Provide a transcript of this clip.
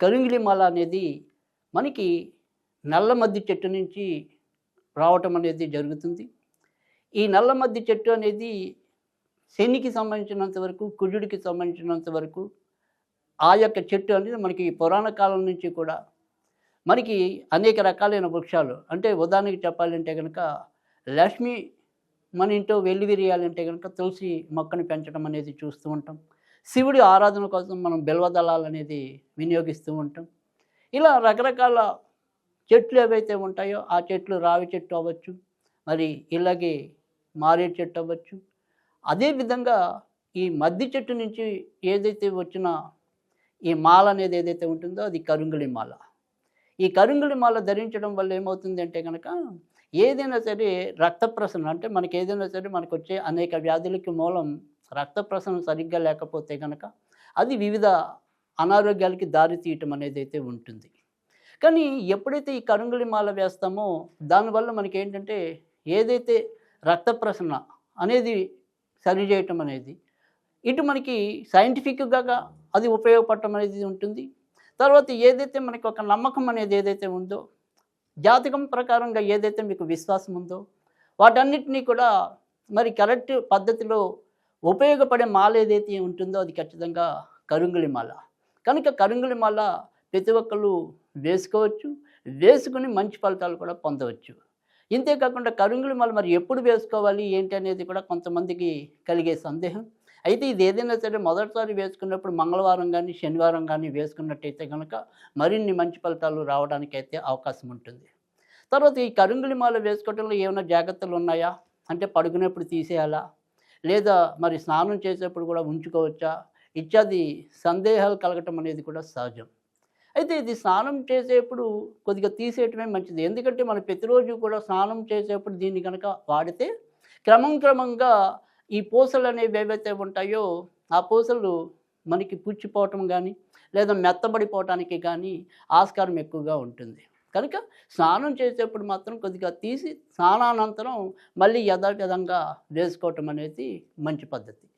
కరింగిలి మాల అనేది మనకి నల్ల మద్ది చెట్టు నుంచి రావటం అనేది జరుగుతుంది. ఈ నల్ల మద్ది చెట్టు అనేది శనికి సంబంధించినంత వరకు కుజుడికి సంబంధించినంత వరకు ఆ యొక్క చెట్టు అనేది మనకి పురాణ కాలం నుంచి కూడా మనకి అనేక రకాలైన వృక్షాలు అంటే ఉదాహరణకి చెప్పాలంటే కనుక లక్ష్మి మన ఇంట్లో వెళ్ళి విరియాలంటే కనుక తులసి మొక్కను పెంచడం అనేది చూస్తూ ఉంటాం. శివుడి ఆరాధన కోసం మనం బెల్వదళాలు అనేది వినియోగిస్తూ ఉంటాం. ఇలా రకరకాల చెట్లు ఏవైతే ఉంటాయో ఆ చెట్లు రావి చెట్టు అవ్వచ్చు మరి ఇలాగే మారేడు చెట్టు అవ్వచ్చు. అదేవిధంగా ఈ మద్ది చెట్టు నుంచి ఏదైతే వచ్చిన ఈ మాల అనేది ఏదైతే ఉంటుందో అది కరుంగులి మాల. ఈ కరుంగులి మాల ధరించడం వల్ల ఏమవుతుంది అంటే కనుక ఏదైనా సరే రక్త ప్రసరణ అంటే మనకి ఏదైనా సరే మనకు వచ్చే అనేక వ్యాధులకి మూలం రక్త ప్రసరణ సరిగ్గా లేకపోతే కనుక అది వివిధ అనారోగ్యాలకి దారి తీయటం అనేది అయితే ఉంటుంది. కానీ ఎప్పుడైతే ఈ కరుంగులి మాల వేస్తామో దానివల్ల మనకి ఏంటంటే ఏదైతే రక్త ప్రసరణ అనేది సరి చేయటం అనేది ఇటు మనకి సైంటిఫిక్గా అది ఉపయోగపడటం అనేది ఉంటుంది. తర్వాత ఏదైతే మనకి ఒక నమ్మకం అనేది ఏదైతే ఉందో జాతకం ప్రకారంగా ఏదైతే మీకు విశ్వాసం ఉందో వాటన్నిటినీ కూడా మరి కరెక్ట్ పద్ధతిలో ఉపయోగపడే మాల ఏదైతే ఉంటుందో అది ఖచ్చితంగా కరుంగులి మాల. కనుక కరుంగులి మాల ప్రతి ఒక్కరు వేసుకోవచ్చు వేసుకుని మంచి ఫలితాలు కూడా పొందవచ్చు. ఇంతేకాకుండా కరుంగులి మాల మరి ఎప్పుడు వేసుకోవాలి ఏంటి అనేది కూడా కొంతమందికి కలిగే సందేహం. అయితే ఇది ఏదైనా సరే మొదటిసారి వేసుకున్నప్పుడు మంగళవారం కానీ శనివారం కానీ వేసుకున్నట్టయితే కనుక మరిన్ని మంచి ఫలితాలు రావడానికి అయితే అవకాశం ఉంటుంది. తర్వాత ఈ కరుంగులి మాల వేసుకోవడంలో ఏమైనా జాగ్రత్తలు ఉన్నాయా? అంటే పడుకునేప్పుడు తీసేయాలా? లేదా మరి స్నానం చేసేప్పుడు కూడా ఉంచుకోవచ్చా? ఇత్యాది సందేహాలు కలగటం అనేది కూడా సహజం. అయితే ఇది స్నానం చేసేప్పుడు కొద్దిగా తీసేయటమే మంచిది. ఎందుకంటే మనం ప్రతిరోజు కూడా స్నానం చేసేప్పుడు దీన్ని కనుక వాడితే క్రమం క్రమంగా ఈ పూసలు అనేవి ఏవైతే ఉంటాయో ఆ పూసలు మనకి పుచ్చిపోవటం కానీ లేదా మెత్తబడిపోవటానికి కానీ ఆస్కారం ఎక్కువగా ఉంటుంది. కనుక స్నానం చేసేప్పుడు మాత్రం కొద్దిగా తీసి స్నానానంతరం మళ్ళీ యథావిధంగా వేసుకోవటం అనేది మంచి పద్ధతి.